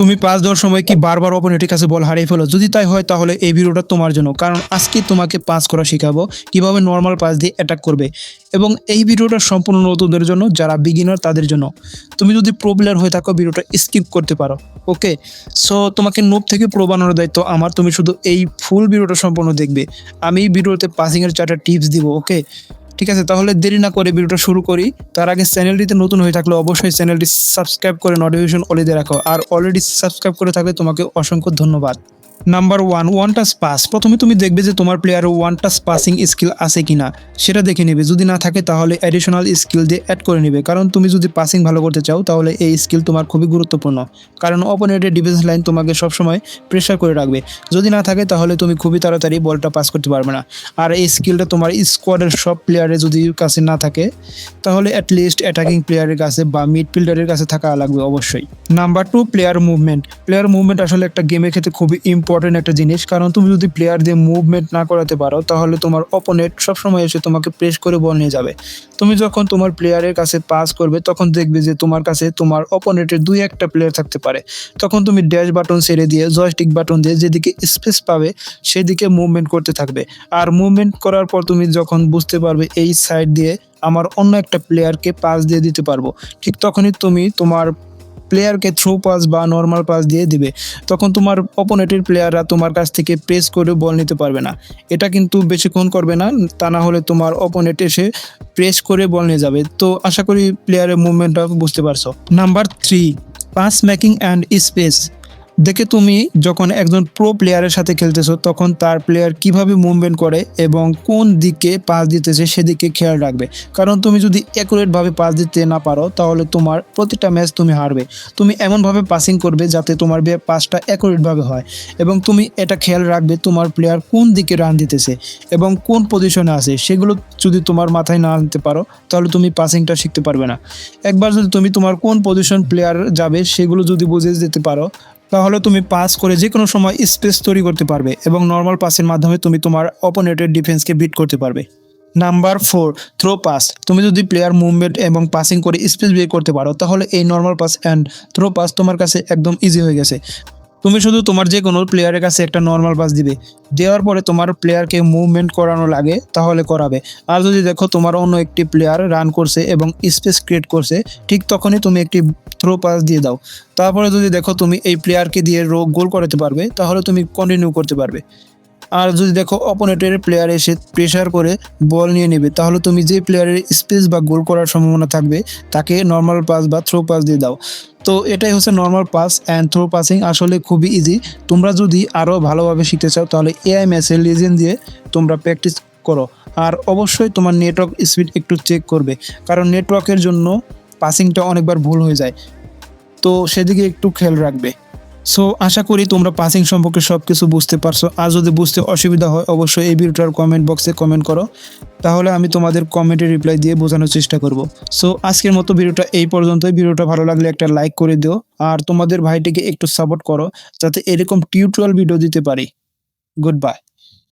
তুমি পাস দেওয়ার সময় কি বারবার অপোনেন্টের কাছে বল হারিয়ে ফেলো? যদি তাই হয়, তাহলে এই ভিডিওটা তোমার জন্য। কারণ আজকে তোমাকে পাস করা শেখাবো কীভাবে নর্মাল পাস দিয়ে অ্যাটাক করবে। এবং এই ভিডিওটা সম্পূর্ণ নতুনদের জন্য, যারা বিগিনার তাদের জন্য। তুমি যদি প্রো প্লেয়ার হয়ে থাকো, ভিডিওটা স্কিপ করতে পারো। ওকে সো তোমাকে নোপ থেকে প্রো বানানোর দায়িত্ব আমার। তুমি শুধু এই ফুল ভিডিওটা সম্পূর্ণ দেখবে। আমি এই ভিডিওতে পাসিংয়ের চারটা টিপস দিব ওকে ঠিক আছে? তাহলে দেরি না করে ভিডিওটা শুরু করি। তার আগে চ্যানেলটিতে নতুন হয়ে থাকলে অবশ্যই চ্যানেলটি সাবস্ক্রাইব করে নোটিফিকেশন অলে দিয়ে রাখো। আর অলরেডি সাবস্ক্রাইব করে থাকলে তোমাকে অসংখ্য ধন্যবাদ। Number one one touch pass প্রথমে তুমি দেখবে যে তোমার প্লেয়ারের ওয়ান টাচ পাসিং স্কিল আছে কি না সেটা দেখে নেবে। যদি না থাকে, তাহলে অ্যাডিশনাল স্কিল দিয়ে অ্যাড করে নেবে। কারণ তুমি যদি পাসিং ভালো করতে চাও, তাহলে এই স্কিল তোমার খুবই গুরুত্বপূর্ণ। কারণ অপোনেন্টের ডিফেন্স লাইন তোমাকে সবসময় প্রেশার করে রাখবে। যদি না থাকে, তাহলে তুমি খুবই তাড়াতাড়ি বলটা পাস করতে পারবে না। আর এই স্কিলটা তোমার স্কোয়াডের সব প্লেয়ারের যদি কাছে না থাকে, তাহলে অ্যাটলিস্ট অ্যাটাকিং প্লেয়ারের কাছে বা মিডফিল্ডারের কাছে থাকা লাগবে অবশ্যই। Number two player movement player movement আসলে একটা গেমের ক্ষেত্রে খুবই ইম্পর্টেন্ট একটা জিনিস। কারণ তুমি যদি প্লেয়ার দিয়ে মুভমেন্ট না করাতে পারো, তাহলে তোমার অপোনেন্ট সবসময় এসে তোমাকে প্রেস করে বল নিয়ে যাবে। তুমি যখন তোমার প্লেয়ারের কাছে পাস করবে, তখন দেখবে যে তোমার কাছে তোমার অপোনেন্টের দুই একটা প্লেয়ার থাকতে পারে। তখন তুমি ড্যাশ বাটন ছেড়ে দিয়ে জয়স্টিক বাটন দিয়ে যেদিকে স্পেস পাবে, সেদিকে মুভমেন্ট করতে থাকবে। আর মুভমেন্ট করার পর তুমি যখন বুঝতে পারবে এই সাইড দিয়ে আমার অন্য একটা প্লেয়ারকে পাস দিয়ে দিতে পারব, ঠিক তখনই তুমি তোমার প্লেয়ারকে থ্রো পাস বা নর্মাল পাস দিয়ে দিবে, তখন তোমার অপোনেটের প্লেয়াররা তোমার কাছ থেকে প্রেস করে বল নিতে পারবে না। এটা কিন্তু বেশিক্ষণ করবে না, তা না হলে তোমার অপোনেট এসে প্রেস করে বল নিয়ে যাবে। তো আশা করি প্লেয়ারের মুভমেন্টটা বুঝতে পারছ। Number three pass making and space দেখে তুমি যখন একজন প্রো প্লেয়ারের সাথে খেলতেছো, তখন তার প্লেয়ার কীভাবে মুভমেন্ট করে এবং কোন দিকে পাস দিতেছে সেদিকে খেয়াল রাখবে। কারণ তুমি যদি অ্যাকুরেটভাবে পাস দিতে না পারো, তাহলে তোমার প্রতিটা ম্যাচ তুমি হারবে। তুমি এমনভাবে পাসিং করবে যাতে তোমার পাসটা অ্যাকুরেটভাবে হয় এবং তুমি এটা খেয়াল রাখবে তোমার প্লেয়ার কোন দিকে রান দিতেছে এবং কোন পজিশনে আছে। সেগুলো যদি তোমার মাথায় না আনতে পারো, তাহলে তুমি পাসিংটা শিখতে পারবে না। একবার যদি তুমি তোমার কোন পজিশন প্লেয়ার যাবে, সেগুলো যদি বুঝে যেতে পারো তাহলে তুমি পাস করে যে কোনো সময় স্পেস তৈরি করতে পারবে এবং নর্মাল পাসের মাধ্যমে তুমি তোমার অপোনেটের ডিফেন্সকে বিট করতে পারবে। নাম্বার ফোর থ্রো পাস তুমি যদি প্লেয়ার মুভমেন্ট এবং পাসিং করে স্পেস বিয়ে করতে পারো, তাহলে এই normal pass and throw pass তোমার কাছে একদম ইজি হয়ে গেছে। তুমি শুধু তোমার যে কোনো প্লেয়ারের কাছে একটা নর্মাল পাস দিবে। দেওয়ার পরে তোমার প্লেয়ারকে মুভমেন্ট করানো লাগে, তাহলে করাবে। আর যদি দেখো তোমার অন্য একটি প্লেয়ার রান করছে এবং স্পেস ক্রিয়েট করছে, ঠিক তখনই তুমি একটি থ্রো পাস দিয়ে দাও। তারপরে যদি দেখো তুমি এই প্লেয়ারকে দিয়ে রোগ গোল করাতে পারবে, তাহলে তুমি কন্টিনিউ করতে পারবে। আর যদি দেখো অপোনেটের প্লেয়ার এসে প্রেশার করে বল নিয়ে নেবে, তাহলে তুমি যে প্লেয়ারের স্পেস বা গোল করার সম্ভাবনা থাকবে, তাকে নর্মাল পাস বা থ্রো পাস দিয়ে দাও। তো এটাই হচ্ছে normal pass and throw passing আসলে খুবই ইজি তোমরা যদি আরও ভালোভাবে শিখতে চাও, তাহলে এআই ম্যাচের লিজেন দিয়ে তোমরা প্র্যাকটিস করো। আর অবশ্যই তোমার নেটওয়ার্ক স্পিড একটু চেক করবে, কারণ নেটওয়ার্কের জন্য পাসিংটা অনেকবার ভুল হয়ে যায়। তো সেদিকে একটু খেয়াল রাখবে। সো আশা করি তোমরা পাসিং সম্পর্কে সব কিছু বুঝতে পারছ। আর যদি বুঝতে অসুবিধা হয়, অবশ্যই এই ভিডিওটার কমেন্ট বক্সে কমেন্ট করো। তাহলে আমি তোমাদের কমেন্টে রিপ্লাই দিয়ে বোঝানোর চেষ্টা করব। সো আজকের মতো ভিডিওটা এই পর্যন্তই। ভিডিওটা ভালো লাগলে একটা লাইক করে দিও। আর তোমাদের ভাইটিকে একটু সাপোর্ট করো, যাতে এরকম টিউটোরিয়াল ভিডিও দিতে পারি। Good bye